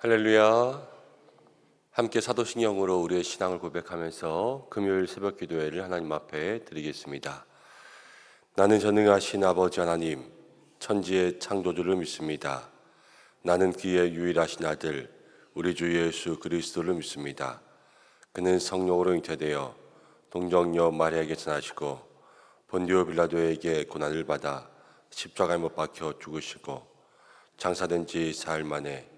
할렐루야. 함께 사도신경으로 우리의 신앙을 고백하면서 금요일 새벽 기도회를 하나님 앞에 드리겠습니다. 나는 전능하신 아버지 하나님, 천지의 창조주를 믿습니다. 나는 그의 유일하신 아들, 우리 주 예수 그리스도를 믿습니다. 그는 성령으로 잉태되어 동정녀 마리아에게서 나시고 본디오 빌라도에게 고난을 받아 십자가에 못 박혀 죽으시고 장사된 지 사흘 만에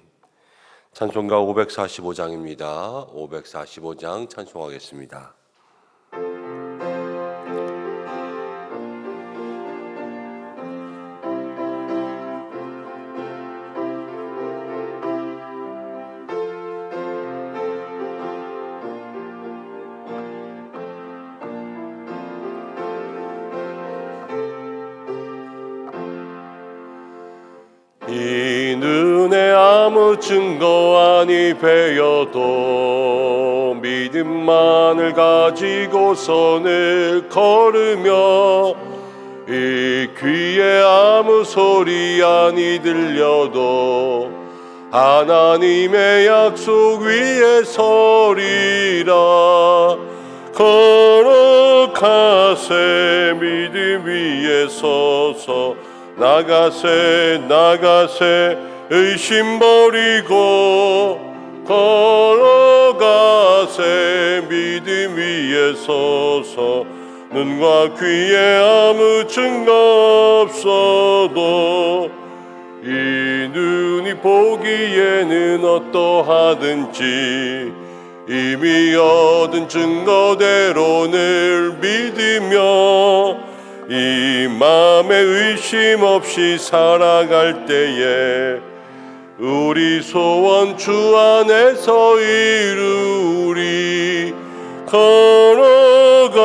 찬송가 545장입니다. 545장 찬송하겠습니다. 증거 아니 배여도 믿음만을 가지고서는 걸으며 이 귀에 아무 소리 아니 들려도 하나님의 약속 위에 서리라. 걸어가세 믿음 위에 서서 나가세 나가세 의심 버리고 걸어가세 믿음 위에 서서 눈과 귀에 아무 증거 없어도 이 눈이 보기에는 어떠하든지 이미 얻은 증거대로 늘 믿으며 이 마음에 의심 없이 살아갈 때에 우리 소원 주 안에서 이루리. 걸어가세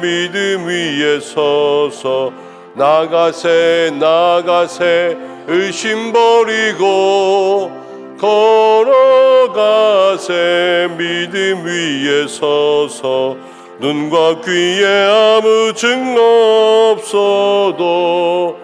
믿음 위에 서서 나가세 나가세 의심 버리고 걸어가세 믿음 위에 서서 눈과 귀에 아무 증거 없어도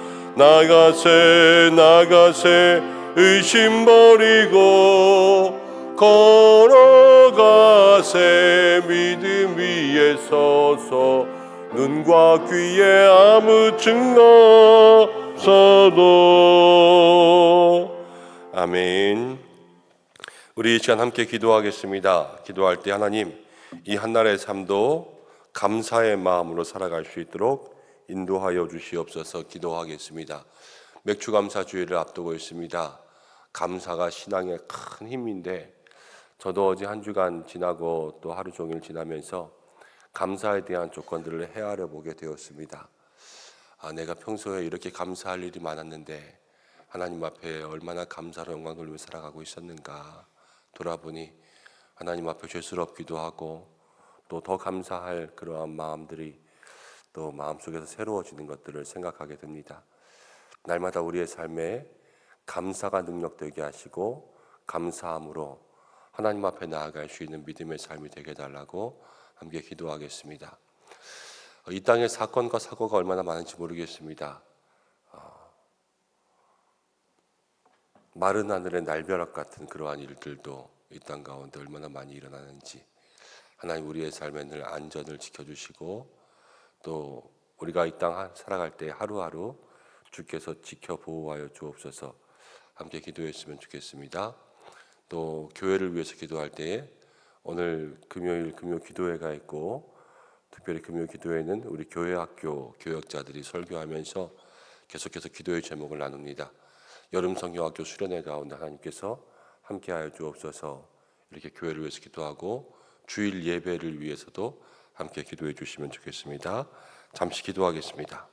나가세 나가세 의심 버리고 걸어가세. 믿음 위에 서서 눈과 귀에 아무 증거 없어도. 아멘. 우리 이 시간 함께 기도하겠습니다. 기도할 때 하나님 이 한날의 삶도 감사의 마음으로 살아갈 수 있도록 인도하여 주시옵소서 기도하겠습니다. 맥주감사 주일을 앞두고 있습니다. 감사가 신앙의 큰 힘인데 저도 어제 한 주간 지나고 또 하루 종일 지나면서 감사에 대한 조건들을 헤아려 보게 되었습니다. 아, 내가 평소에 이렇게 감사할 일이 많았는데 하나님 앞에 얼마나 감사로 영광 돌리며 살아가고 있었는가 돌아보니 하나님 앞에 죄스럽기도 하고 또 더 감사할 그러한 마음들이 또 마음속에서 새로워지는 것들을 생각하게 됩니다. 날마다 우리의 삶에 감사가 능력되게 하시고 감사함으로 하나님 앞에 나아갈 수 있는 믿음의 삶이 되게 달라고 함께 기도하겠습니다. 이 땅의 사건과 사고가 얼마나 많은지 모르겠습니다. 어, 마른 하늘의 날벼락 같은 그러한 일들도 이 땅 가운데 얼마나 많이 일어나는지 하나님 우리의 삶에 늘 안전을 지켜주시고 또 우리가 이 땅 살아갈 때 하루하루 주께서 지켜 보호하여 주옵소서 함께 기도했으면 좋겠습니다. 또 교회를 위해서 기도할 때에 오늘 금요일 금요 기도회가 있고 특별히 금요 기도회는 우리 교회 학교 교역자들이 설교하면서 계속해서 기도의 제목을 나눕니다. 여름 성경학교 수련회 가운데 하나님께서 함께하여 주옵소서 이렇게 교회를 위해서 기도하고 주일 예배를 위해서도 함께 기도해 주시면 좋겠습니다. 잠시 기도하겠습니다.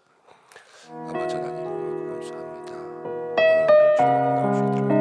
아버지 하나님 감사합니다.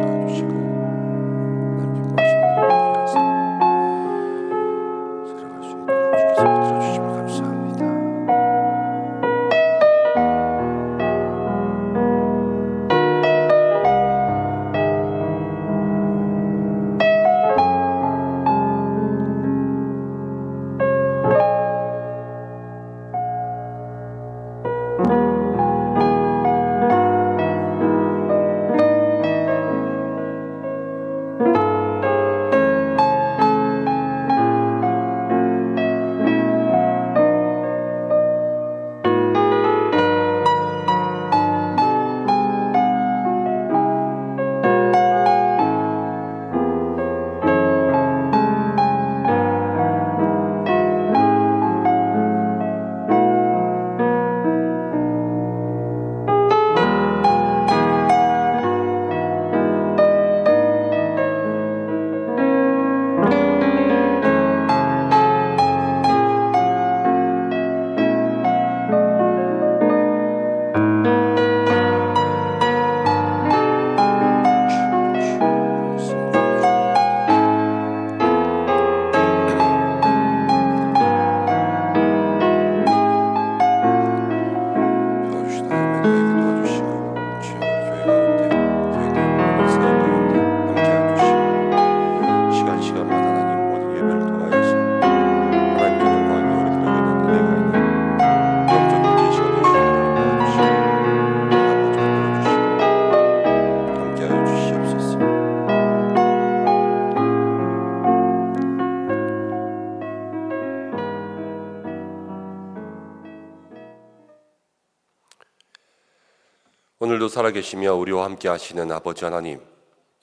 살아계시며 우리와 함께 하시는 아버지 하나님,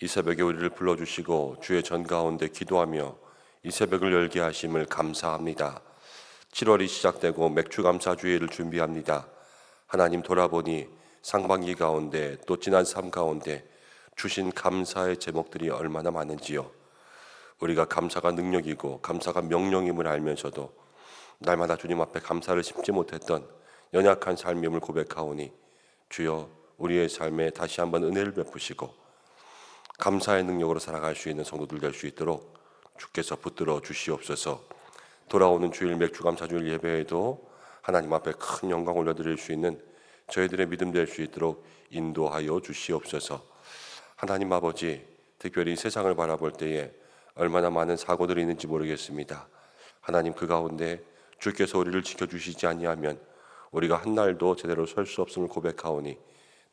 이 새벽에 우리를 불러주시고 주의 전 가운데 기도하며 이 새벽을 열게 하심을 감사합니다. 7월이 시작되고 맥주 감사 주의를 준비합니다. 하나님 돌아보니 상반기 가운데 또 지난 삶 가운데 주신 감사의 제목들이 얼마나 많은지요. 우리가 감사가 능력이고 감사가 명령임을 알면서도 날마다 주님 앞에 감사를 심지 못했던 연약한 삶임을 고백하오니 주여 우리의 삶에 다시 한번 은혜를 베푸시고 감사의 능력으로 살아갈 수 있는 성도들 될 수 있도록 주께서 붙들어 주시옵소서. 돌아오는 주일 맥주 감사 주일 예배에도 하나님 앞에 큰 영광 올려드릴 수 있는 저희들의 믿음 될 수 있도록 인도하여 주시옵소서. 하나님 아버지 특별히 세상을 바라볼 때에 얼마나 많은 사고들이 있는지 모르겠습니다. 하나님 그 가운데 주께서 우리를 지켜주시지 아니하면 우리가 한 날도 제대로 설 수 없음을 고백하오니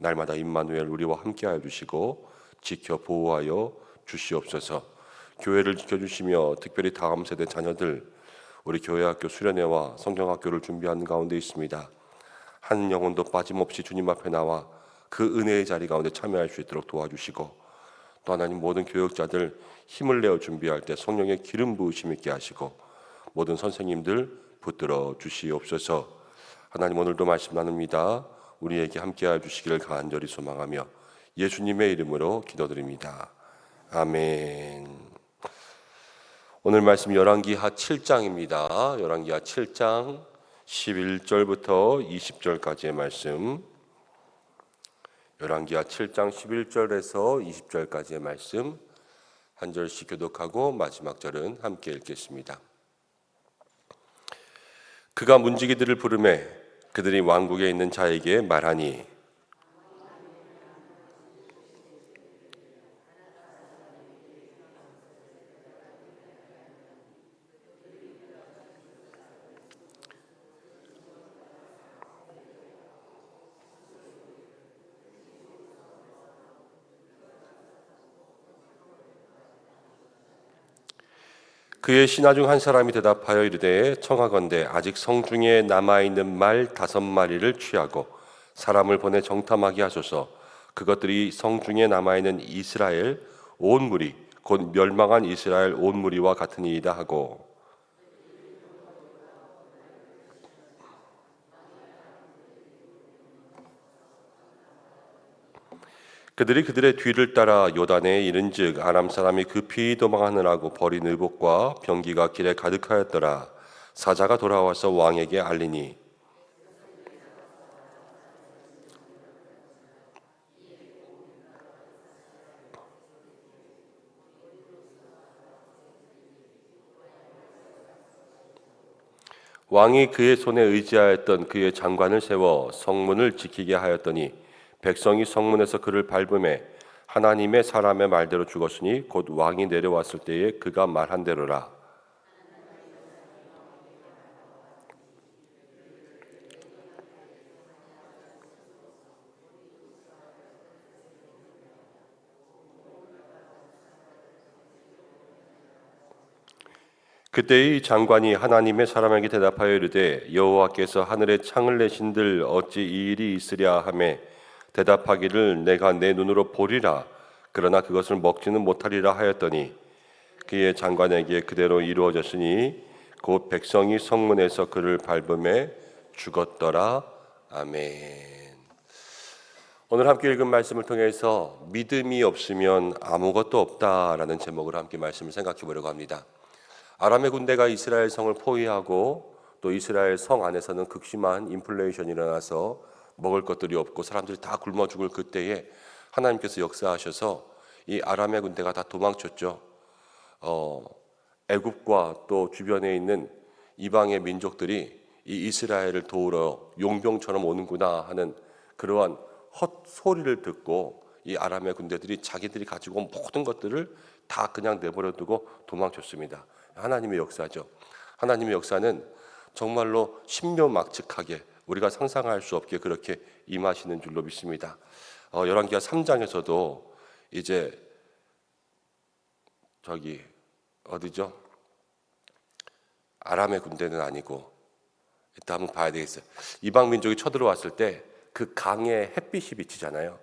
날마다 임마누엘 우리와 함께하여 주시고 지켜 보호하여 주시옵소서. 교회를 지켜주시며 특별히 다음 세대 자녀들 우리 교회학교 수련회와 성경학교를 준비하는 가운데 있습니다. 한 영혼도 빠짐없이 주님 앞에 나와 그 은혜의 자리 가운데 참여할 수 있도록 도와주시고 또 하나님 모든 교육자들 힘을 내어 준비할 때 성령의 기름 부으심 있게 하시고 모든 선생님들 붙들어 주시옵소서. 하나님 오늘도 말씀 나눕니다. 우리에게 함께하여 주시기를 간절히 소망하며 예수님의 이름으로 기도드립니다. 아멘. 오늘 말씀 열왕기하 7장입니다. 열왕기하 7장 11절부터 20절까지의 말씀. 열왕기하 7장 11절에서 20절까지의 말씀 한 절씩 교독하고 마지막 절은 함께 읽겠습니다. 그가 문지기들을 부르매 그들이 왕국에 있는 자에게 말하니 그의 신하 중 한 사람이 대답하여 이르되 청하건대 아직 성중에 남아 있는 말 다섯 마리를 취하고 사람을 보내 정탐하게 하소서. 그것들이 성중에 남아 있는 이스라엘 온 무리 곧 멸망한 이스라엘 온 무리와 같으니이다 하고 그들이 그들의 뒤를 따라 요단에 이른즉 아람 사람이 급히 도망하느라고 버린 의복과 병기가 길에 가득하였더라. 사자가 돌아와서 왕에게 알리니. 왕이 그의 손에 의지하였던 그의 장관을 세워 성문을 지키게 하였더니 백성이 성문에서 그를 밟음에 하나님의 사람의 말대로 죽었으니 곧 왕이 내려왔을 때에 그가 말한 대로라. 그때의 장관이 하나님의 사람에게 대답하여 이르되 여호와께서 하늘에 창을 내신들 어찌 이 일이 있으랴 하매 대답하기를 내가 내 눈으로 보리라 그러나 그것을 먹지는 못하리라 하였더니 그의 장관에게 그대로 이루어졌으니 곧 백성이 성문에서 그를 밟음에 죽었더라 아멘. 오늘 함께 읽은 말씀을 통해서 믿음이 없으면 아무것도 없다라는 제목으로 함께 말씀을 생각해 보려고 합니다. 아람의 군대가 이스라엘 성을 포위하고 또 이스라엘 성 안에서는 극심한 인플레이션이 일어나서 먹을 것들이 없고 사람들이 다 굶어 죽을 그때에 하나님께서 역사하셔서 이 아람의 군대가 다 도망쳤죠. 어, 애굽과 또 주변에 있는 이방의 민족들이 이 이스라엘을 도우러 용병처럼 오는구나 하는 그러한 헛소리를 듣고 이 아람의 군대들이 자기들이 가지고 온 모든 것들을 다 그냥 내버려 두고 도망쳤습니다. 하나님의 역사죠. 하나님의 역사는 정말로 신묘막측하게 우리가 상상할 수 없게 그렇게 임하시는 줄로 믿습니다. 어, 열왕기하 3장에서도 이제 저기 어디죠? 아람의 군대는 아니고 이따 한번 봐야 되겠어요. 이방 민족이 쳐들어왔을 때 그 강에 햇빛이 비치잖아요.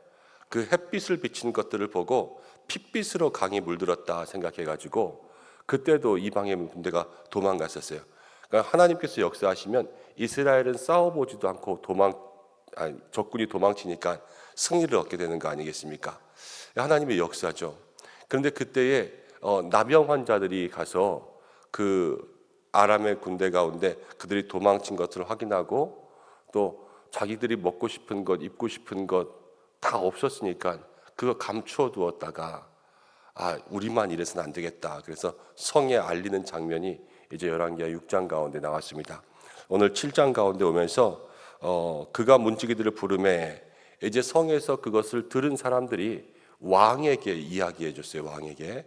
그 햇빛을 비친 것들을 보고 핏빛으로 강이 물들었다 생각해 가지고 그때도 이방의 군대가 도망갔었어요. 그러니까 하나님께서 역사하시면 이스라엘은 싸워보지도 않고 도망 아니, 적군이 도망치니까 승리를 얻게 되는 거 아니겠습니까? 하나님의 역사죠. 그런데 그때에 어, 나병 환자들이 가서 그 아람의 군대 가운데 그들이 도망친 것을 확인하고 또 자기들이 먹고 싶은 것, 입고 싶은 것 다 없었으니까 그거 감추어 두었다가 아 우리만 이래서는 안 되겠다. 그래서 성에 알리는 장면이 이제 열왕기하 6장 가운데 나왔습니다. 오늘 7장 가운데 오면서 어, 그가 문지기들을 부름에 이제 성에서 그것을 들은 사람들이 왕에게 이야기해 줬어요. 왕에게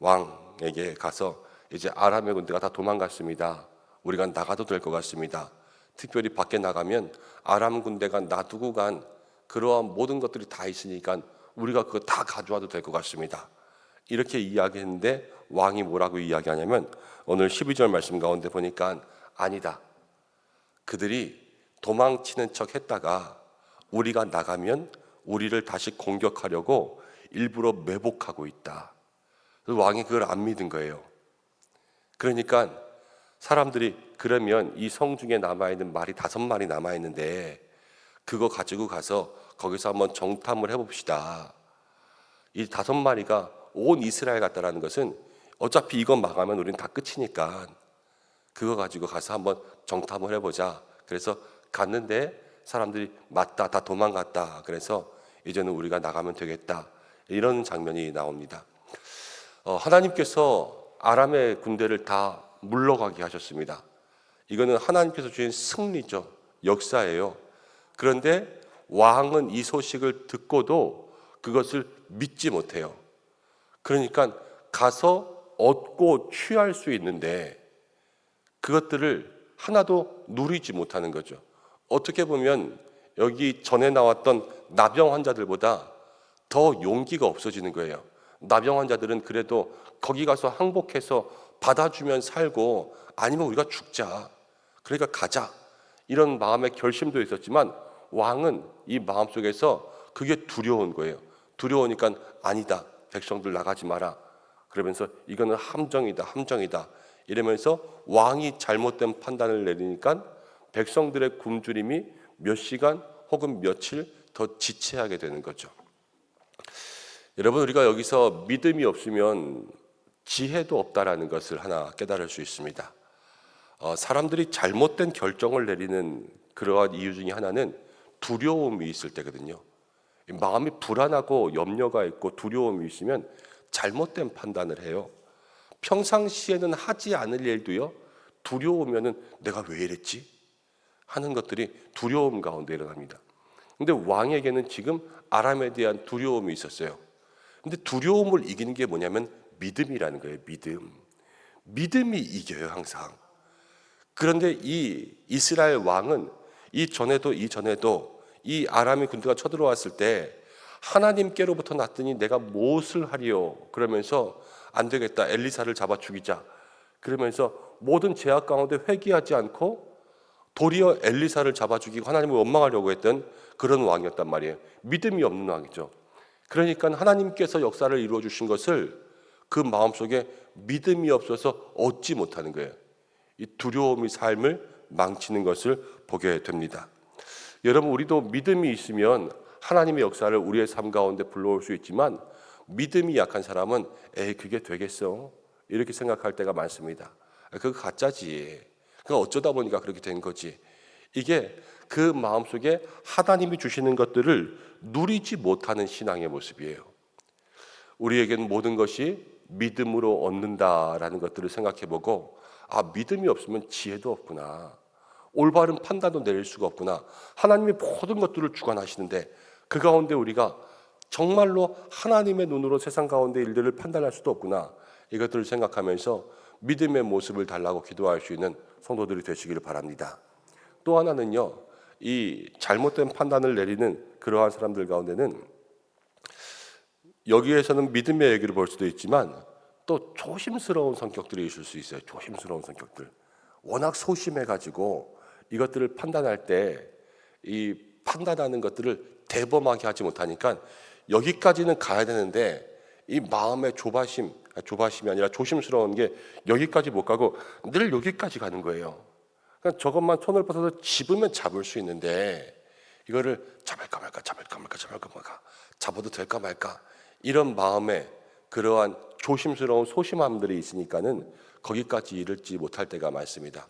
왕에게 가서 이제 아람의 군대가 다 도망갔습니다. 우리가 나가도 될 것 같습니다. 특별히 밖에 나가면 아람 군대가 놔두고 간 그러한 모든 것들이 다 있으니까 우리가 그거 다 가져와도 될 것 같습니다. 이렇게 이야기했는데 왕이 뭐라고 이야기하냐면 오늘 12절 말씀 가운데 보니까 아니다. 그들이 도망치는 척 했다가 우리가 나가면 우리를 다시 공격하려고 일부러 매복하고 있다. 왕이 그걸 안 믿은 거예요. 그러니까 사람들이 그러면 이 성 중에 남아 있는 말이 다섯 마리 남아 있는데 그거 가지고 가서 거기서 한번 정탐을 해봅시다. 이 다섯 마리가 온 이스라엘 같다라는 것은 어차피 이건 망하면 우리는 다 끝이니까 그거 가지고 가서 한번 정탐을 해보자. 그래서 갔는데 사람들이 맞다, 다 도망갔다. 그래서 이제는 우리가 나가면 되겠다. 이런 장면이 나옵니다. 어, 하나님께서 아람의 군대를 다 물러가게 하셨습니다. 이거는 하나님께서 주신 승리죠. 역사예요. 그런데 왕은 이 소식을 듣고도 그것을 믿지 못해요. 그러니까 가서 얻고 취할 수 있는데 그것들을 하나도 누리지 못하는 거죠. 어떻게 보면 여기 전에 나왔던 나병 환자들보다 더 용기가 없어지는 거예요. 나병 환자들은 그래도 거기 가서 항복해서 받아주면 살고 아니면 우리가 죽자. 그러니까 가자. 이런 마음의 결심도 있었지만 왕은 이 마음 속에서 그게 두려운 거예요. 두려우니까 아니다. 백성들 나가지 마라. 그러면서 이거는 함정이다. 함정이다. 이러면서 왕이 잘못된 판단을 내리니까 백성들의 굶주림이 몇 시간 혹은 며칠 더 지체하게 되는 거죠. 여러분 우리가 여기서 믿음이 없으면 지혜도 없다라는 것을 하나 깨달을 수 있습니다. 어, 사람들이 잘못된 결정을 내리는 그러한 이유 중에 하나는 두려움이 있을 때거든요. 마음이 불안하고 염려가 있고 두려움이 있으면 잘못된 판단을 해요. 평상시에는 하지 않을 일도요. 두려우면은 내가 왜 이랬지? 하는 것들이 두려움 가운데 일어납니다. 근데 왕에게는 지금 아람에 대한 두려움이 있었어요. 근데 두려움을 이기는 게 뭐냐면 믿음이라는 거예요. 믿음. 믿음이 이겨요, 항상. 그런데 이 이스라엘 왕은 이 전에도 이 전에도 이 아람의 군대가 쳐들어왔을 때 하나님께로부터 났더니 내가 무엇을 하리요? 그러면서 안 되겠다. 엘리사를 잡아 죽이자. 그러면서 모든 제약 가운데 회개하지 않고 도리어 엘리사를 잡아 죽이고 하나님을 원망하려고 했던 그런 왕이었단 말이에요. 믿음이 없는 왕이죠. 그러니까 하나님께서 역사를 이루어 주신 것을 그 마음속에 믿음이 없어서 얻지 못하는 거예요. 이 두려움이 삶을 망치는 것을 보게 됩니다. 여러분 우리도 믿음이 있으면 하나님의 역사를 우리의 삶 가운데 불러올 수 있지만 믿음이 약한 사람은 에이 그게 되겠어 이렇게 생각할 때가 많습니다. 그거 가짜지. 그 어쩌다 보니까 그렇게 된 거지. 이게 그 마음속에 하나님이 주시는 것들을 누리지 못하는 신앙의 모습이에요. 우리에게는 모든 것이 믿음으로 얻는다라는 것들을 생각해 보고 아 믿음이 없으면 지혜도 없구나. 올바른 판단도 내릴 수가 없구나. 하나님이 모든 것들을 주관하시는데 그 가운데 우리가 정말로 하나님의 눈으로 세상 가운데 일들을 판단할 수도 없구나. 이것들을 생각하면서 믿음의 모습을 달라고 기도할 수 있는 성도들이 되시기를 바랍니다. 또 하나는요, 이 잘못된 판단을 내리는 그러한 사람들 가운데는 여기에서는 믿음의 얘기를 볼 수도 있지만 또 조심스러운 성격들이 있을 수 있어요. 조심스러운 성격들. 워낙 소심해 가지고 이것들을 판단할 때 이 판단하는 것들을 대범하게 하지 못하니까 여기까지는 가야 되는데 이 마음의 조바심, 아, 조바심이 아니라 조심스러운 게 여기까지 못 가고 늘 여기까지 가는 거예요. 그러니까 저것만 손을 뻗어서 집으면 잡을 수 있는데 이거를 잡을까 말까 잡을까 말까 잡을까 말까 잡아도 될까 말까 이런 마음에 그러한 조심스러운 소심함들이 있으니까는 거기까지 이르지 못할 때가 많습니다.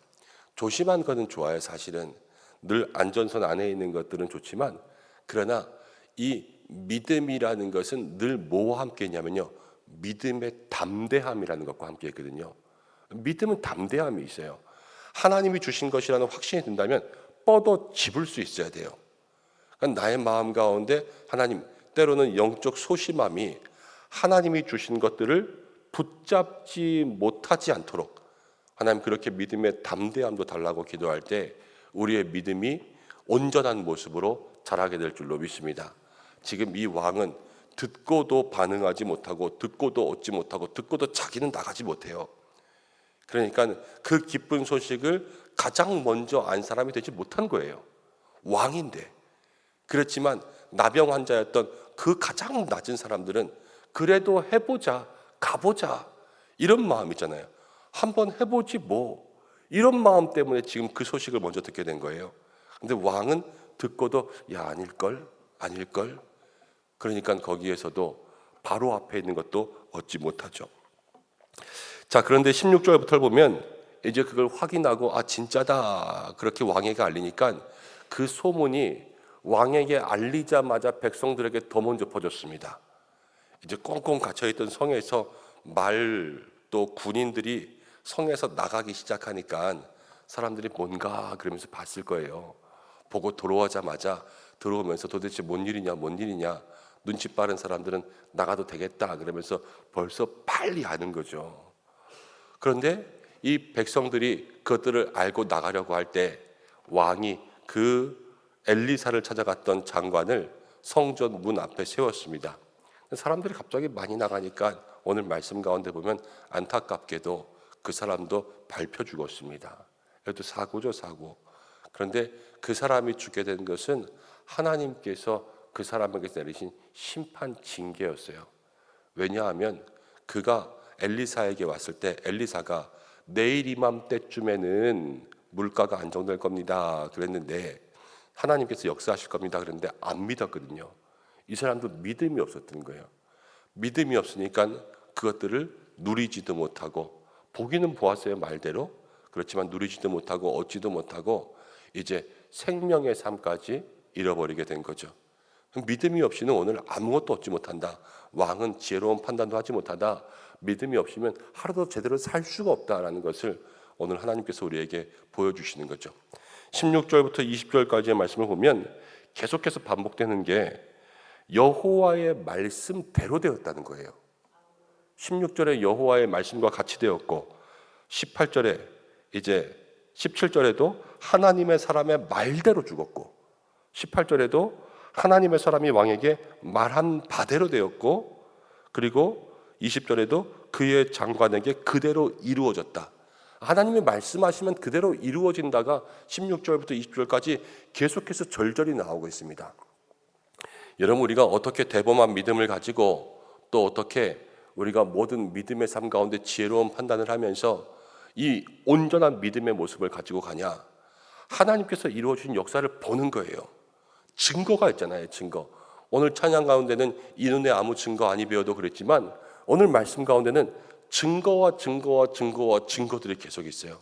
조심한 거는 좋아요, 사실은. 늘 안전선 안에 있는 것들은 좋지만 그러나 이 믿음이라는 것은 늘 뭐와 함께 있냐면요. 믿음의 담대함이라는 것과 함께 있거든요. 믿음은 담대함이 있어요. 하나님이 주신 것이라는 확신이 든다면 뻗어 집을 수 있어야 돼요. 그러니까 나의 마음 가운데 하나님 때로는 영적 소심함이 하나님이 주신 것들을 붙잡지 못하지 않도록 하나님 그렇게 믿음의 담대함도 달라고 기도할 때 우리의 믿음이 온전한 모습으로 자라게 될 줄로 믿습니다. 지금 이 왕은 듣고도 반응하지 못하고 듣고도 얻지 못하고 듣고도 자기는 나가지 못해요. 그러니까 그 기쁜 소식을 가장 먼저 안 사람이 되지 못한 거예요. 왕인데. 그렇지만 나병 환자였던 그 가장 낮은 사람들은 그래도 해보자, 가보자 이런 마음 있잖아요. 한번 해보지 뭐 이런 마음 때문에 지금 그 소식을 먼저 듣게 된 거예요. 근데 왕은 듣고도 야 아닐걸 아닐걸 그러니까 거기에서도 바로 앞에 있는 것도 얻지 못하죠. 자 그런데 16절부터 보면 이제 그걸 확인하고 아 진짜다 그렇게 왕에게 알리니까 그 소문이 왕에게 알리자마자 백성들에게 더 먼저 퍼졌습니다. 이제 꽁꽁 갇혀 있던 성에서 말 또 군인들이 성에서 나가기 시작하니까 사람들이 뭔가 그러면서 봤을 거예요. 보고 들어오자마자 들어오면서 도대체 뭔 일이냐, 뭔 일이냐. 눈치 빠른 사람들은 나가도 되겠다 그러면서 벌써 빨리 아는 거죠. 그런데 이 백성들이 그것들을 알고 나가려고 할 때 왕이 그 엘리사를 찾아갔던 장관을 성전 문 앞에 세웠습니다. 사람들이 갑자기 많이 나가니까 오늘 말씀 가운데 보면 안타깝게도 그 사람도 밟혀 죽었습니다. 이것도 사고죠, 사고. 그런데 그 사람이 죽게 된 것은 하나님께서 그 사람에게 내리신 심판 징계였어요. 왜냐하면 그가 엘리사에게 왔을 때 엘리사가 내일 이맘때쯤에는 물가가 안정될 겁니다. 그랬는데 하나님께서 역사하실 겁니다. 그런데 안 믿었거든요. 이 사람도 믿음이 없었던 거예요. 믿음이 없으니까 그것들을 누리지도 못하고 보기는 보았어요 말대로 그렇지만 누리지도 못하고 얻지도 못하고 이제 생명의 삶까지 잃어버리게 된 거죠. 믿음이 없이는 오늘 아무것도 얻지 못한다. 왕은 지혜로운 판단도 하지 못하다. 믿음이 없으면 하루도 제대로 살 수가 없다라는 것을 오늘 하나님께서 우리에게 보여주시는 거죠. 16절부터 20절까지의 말씀을 보면 계속해서 반복되는 게 여호와의 말씀대로 되었다는 거예요. 16절에 여호와의 말씀과 같이 되었고 18절에 이제 17절에도 하나님의 사람의 말대로 죽었고 18절에도 하나님의 사람이 왕에게 말한 바대로 되었고 그리고 20절에도 그의 장관에게 그대로 이루어졌다. 하나님이 말씀하시면 그대로 이루어진다가 16절부터 20절까지 계속해서 절절히 나오고 있습니다. 여러분 우리가 어떻게 대범한 믿음을 가지고 또 어떻게 우리가 모든 믿음의 삶 가운데 지혜로운 판단을 하면서 이 온전한 믿음의 모습을 가지고 가냐? 하나님께서 이루어 주신 역사를 보는 거예요. 증거가 있잖아요, 증거. 오늘 찬양 가운데는 이 눈에 아무 증거 아니 배워도 그랬지만 오늘 말씀 가운데는 증거와 증거와 증거와 증거들이 계속 있어요.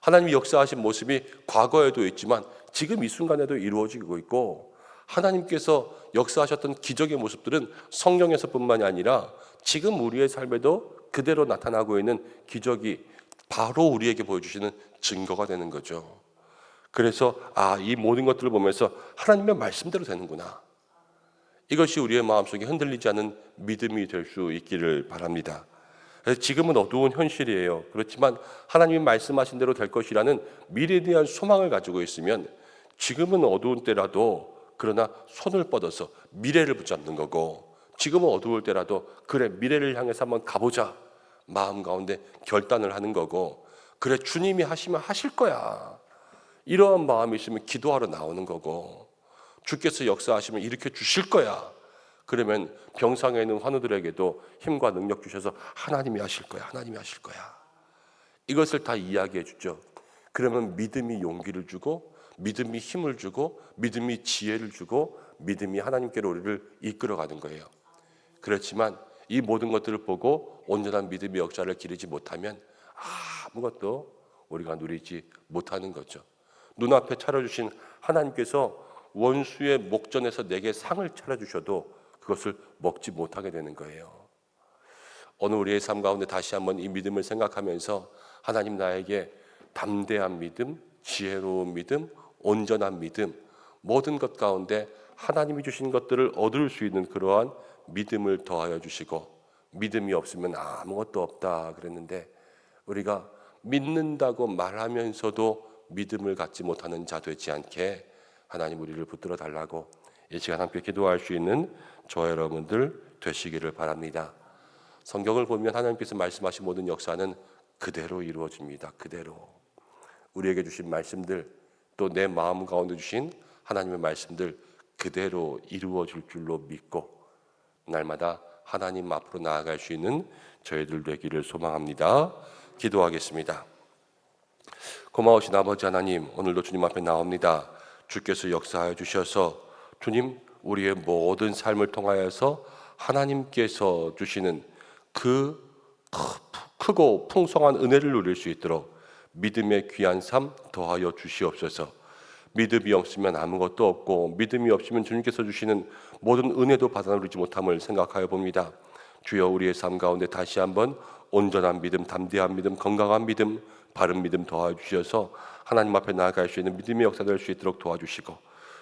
하나님이 역사하신 모습이 과거에도 있지만 지금 이 순간에도 이루어지고 있고 하나님께서 역사하셨던 기적의 모습들은 성경에서뿐만이 아니라 지금 우리의 삶에도 그대로 나타나고 있는 기적이 바로 우리에게 보여주시는 증거가 되는 거죠. 그래서 아, 이 모든 것들을 보면서 하나님의 말씀대로 되는구나. 이것이 우리의 마음속에 흔들리지 않은 믿음이 될 수 있기를 바랍니다. 지금은 어두운 현실이에요. 그렇지만 하나님이 말씀하신 대로 될 것이라는 미래에 대한 소망을 가지고 있으면 지금은 어두운 때라도 그러나 손을 뻗어서 미래를 붙잡는 거고 지금은 어두울 때라도 그래 미래를 향해서 한번 가보자 마음 가운데 결단을 하는 거고 그래 주님이 하시면 하실 거야 이러한 마음이 있으면 기도하러 나오는 거고 주께서 역사하시면 일으켜 주실 거야 그러면 병상에 있는 환우들에게도 힘과 능력 주셔서 하나님이 하실 거야 하나님이 하실 거야 이것을 다 이야기해 주죠 그러면 믿음이 용기를 주고 믿음이 힘을 주고 믿음이 지혜를 주고 믿음이 하나님께로 우리를 이끌어 가는 거예요. 그렇지만 이 모든 것들을 보고 온전한 믿음의 역사를 기르지 못하면 아무것도 우리가 누리지 못하는 거죠. 눈앞에 차려주신 하나님께서 원수의 목전에서 내게 상을 차려주셔도 그것을 먹지 못하게 되는 거예요. 오늘 우리의 삶 가운데 다시 한번 이 믿음을 생각하면서 하나님 나에게 담대한 믿음, 지혜로운 믿음, 온전한 믿음, 모든 것 가운데 하나님이 주신 것들을 얻을 수 있는 그러한 믿음을 더하여 주시고 믿음이 없으면 아무것도 없다 그랬는데 우리가 믿는다고 말하면서도 믿음을 갖지 못하는 자 되지 않게 하나님 우리를 붙들어 달라고 이 시간 함께 기도할 수 있는 저 여러분들 되시기를 바랍니다. 성경을 보면 하나님께서 말씀하신 모든 역사는 그대로 이루어집니다. 그대로 우리에게 주신 말씀들 또 내 마음 가운데 주신 하나님의 말씀들 그대로 이루어질 줄로 믿고 날마다 하나님 앞으로 나아갈 수 있는 저희들 되기를 소망합니다. 기도하겠습니다. 고마우신 아버지 하나님, 오늘도 주님 앞에 나옵니다. 주께서 역사하여 주셔서 주님 우리의 모든 삶을 통하여서 하나님께서 주시는 그 크고 풍성한 은혜를 누릴 수 있도록 믿음의 귀한 삶 더하여 주시옵소서. 믿음이 없으면 아무것도 없고 믿음이 없으면 주님께서 주시는 모든 은혜도 받아 누리지 못함을 생각하여 봅니다. 주여 우리의 삶 가운데 다시 한번 온전한 믿음, 담대한 믿음, 건강한 믿음, 바른 믿음 도와 주셔서 하나님 앞에 나아갈 수 있는 믿음의 역사 될 수 있도록 도와주시고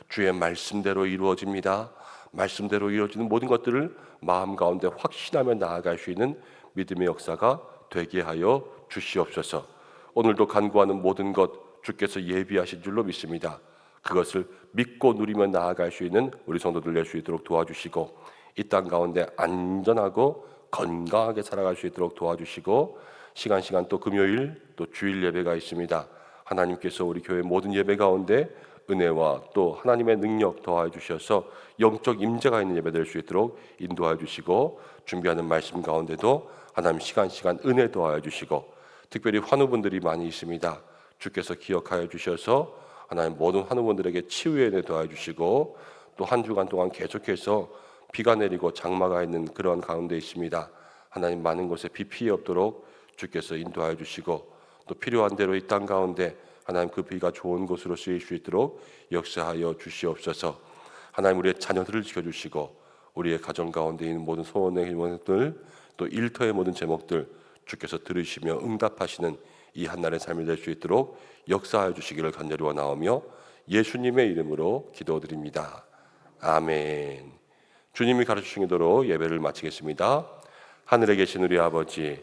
주의 말씀대로 이루어집니다. 말씀대로 이루어지는 모든 것들을 마음 가운데 확신하며 나아갈 수 있는 믿음의 역사가 되게 하여 주시옵소서. 오늘도 간구하는 모든 것 주께서 예비하신 줄로 믿습니다. 그것을 믿고 누리며 나아갈 수 있는 우리 성도들 될 수 있도록 도와주시고 이 땅 가운데 안전하고 건강하게 살아갈 수 있도록 도와주시고 시간 시간 또 금요일 또 주일 예배가 있습니다. 하나님께서 우리 교회 모든 예배 가운데 은혜와 또 하나님의 능력 더하여 주셔서 영적 임재가 있는 예배 될 수 있도록 인도하여 주시고 준비하는 말씀 가운데도 하나님 시간 시간 은혜 더하여 주시고 특별히 환우분들이 많이 있습니다. 주께서 기억하여 주셔서 하나님 모든 환우분들에게 치유의 은혜 더하여 주시고 또 한 주간 동안 계속해서 비가 내리고 장마가 있는 그런 가운데 있습니다. 하나님 많은 곳에 비 피해 없도록 주께서 인도하여 주시고 또 필요한 대로 이 땅 가운데 하나님 그 비가 좋은 곳으로 쓰일 수 있도록 역사하여 주시옵소서. 하나님 우리의 자녀들을 지켜 주시고 우리의 가정 가운데 있는 모든 소원의 희망들 또 일터의 모든 제목들 주께서 들으시며 응답하시는 이 한날의 삶이 될 수 있도록 역사하여 주시기를 간절히 원하오며 예수님의 이름으로 기도드립니다. 아멘. 주님이 가르치신 대로 예배를 마치겠습니다. 하늘에 계신 우리 아버지,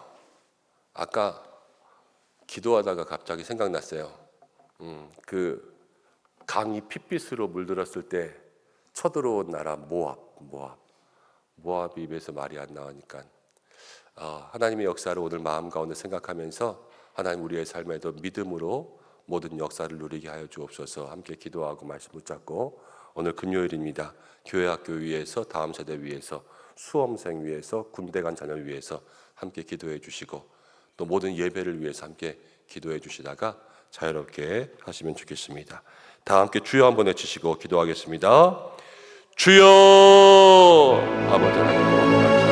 아까 기도하다가 갑자기 생각났어요. 음, 그 강이 핏빛으로 물들었을 때 쳐들어온 나라 모압, 모압, 모압이 입에서 말이 안 나오니까 어, 하나님의 역사를 오늘 마음 가운데 생각하면서 하나님 우리의 삶에도 믿음으로 모든 역사를 누리게 하여 주옵소서. 함께 기도하고 말씀 붙잡고 오늘 금요일입니다. 교회 학교 위에서 다음 세대 위해서 수험생 위해서 군대 간 자녀 위해서 함께 기도해 주시고 또 모든 예배를 위해서 함께 기도해 주시다가 자유롭게 하시면 좋겠습니다. 다 함께 주여 한번 외치시고 기도하겠습니다. 주여 아버지 하나님